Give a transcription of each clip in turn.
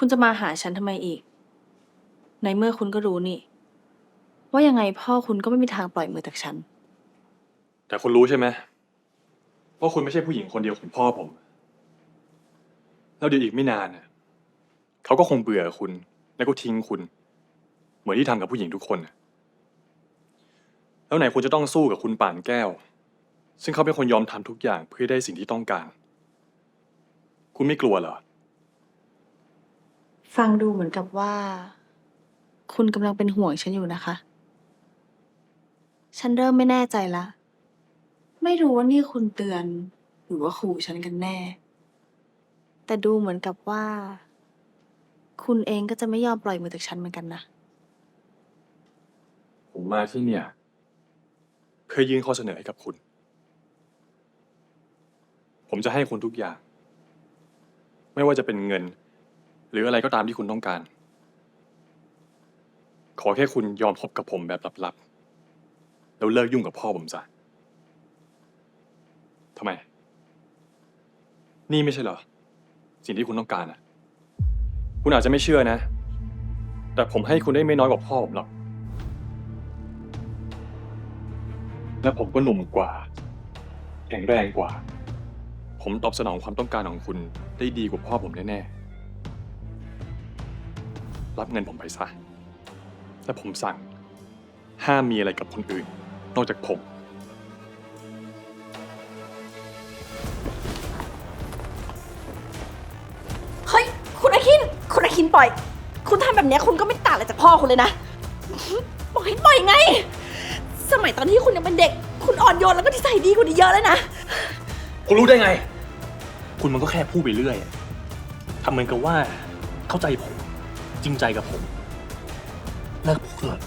คุณจะมาหาฉันทำไมอีก ในเมื่อคุณก็รู้นี่ ว่ายังไงพ่อคุณก็ไม่มีทางปล่อยมือจากฉัน แต่คุณรู้ใช่ไหมว่าคุณไม่ใช่ผู้หญิงคนเดียวของพ่อผม แล้วเดี๋ยวอีกไม่นานน่ะเขาก็คงเบื่อคุณ แล้วก็ทิ้งคุณ เหมือนที่ทำกับผู้หญิงทุกคนน่ะแล้วไหนคุณจะต้องสู้กับคุณป่านแก้ว ซึ่งเขาเป็นคนยอมทำทุกอย่างเพื่อได้สิ่งที่ต้องการ คุณไม่กลัวเหรอ ฟังดูเหมือนกับว่า คุณกำลังเป็นห่วงฉันอยู่นะคะ ฉันเริ่มไม่แน่ใจละ ไม่รู้ว่านี่คุณเตือน หรือว่าขู่ฉันกันแน่ แต่ดูเหมือนกับว่า คุณเองก็จะไม่ยอมปล่อยมือจากฉันเหมือนกันนะ ผมมาที่เนี่ย เพื่อยื่นข้อเสนอให้กับคุณ ผมจะให้คุณทุกอย่าง ไม่ว่าจะเป็นเงิน หรืออะไรก็ตามที่คุณต้องการ ขอแค่คุณยอมคบกับผมแบบลับๆ แล้วเลิกยุ่งกับพ่อผมซะทำไม นี่ไม่ใช่เหรอ สิ่งที่คุณต้องการอะคุณอาจจะไม่เชื่อนะ แต่ผมให้คุณได้ไม่น้อยกว่าพ่อผมหรอก และผมก็หนุ่มกว่า แข็งแรงกว่า ผมตอบสนองความต้องการของคุณได้ดีกว่าพ่อผมแน่ๆ รับเงินผมไปซะ และผมสั่ง ห้ามมีอะไรกับคนอื่น นอกจากผม เฮ้ย คุณอาคิน คุณอาคินปล่อย คุณทำแบบเนี้ยคุณก็ไม่ต่างอะไรจากพ่อคุณเลยนะบอกให้ปล่อยไง สมัยตอนที่คุณยังเป็นเด็ก คุณอ่อนโยนแล้วก็นิสัยดีกว่านี้เยอะเลยนะ คุณรู้ได้ไง คุณมันก็แค่พูดไปเรื่อยทำเหมือนกับว่าเข้าใจผม จริงใจกับผมเลิกพูดเถอะ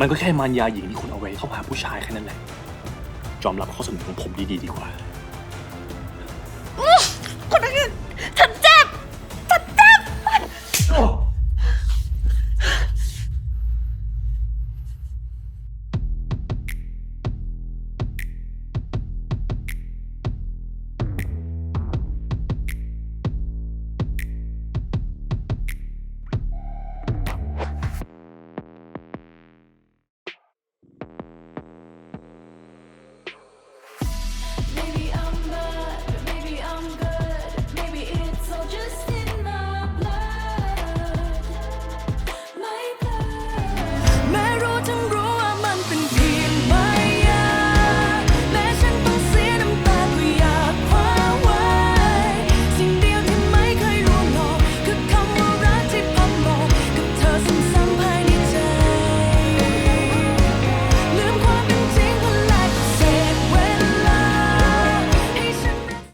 มันก็แค่มารยาหญิงที่คุณเอาไว้เข้าหาผู้ชายแค่นั้นแหละยอมรับข้อเสนอของผมดีๆดีกว่า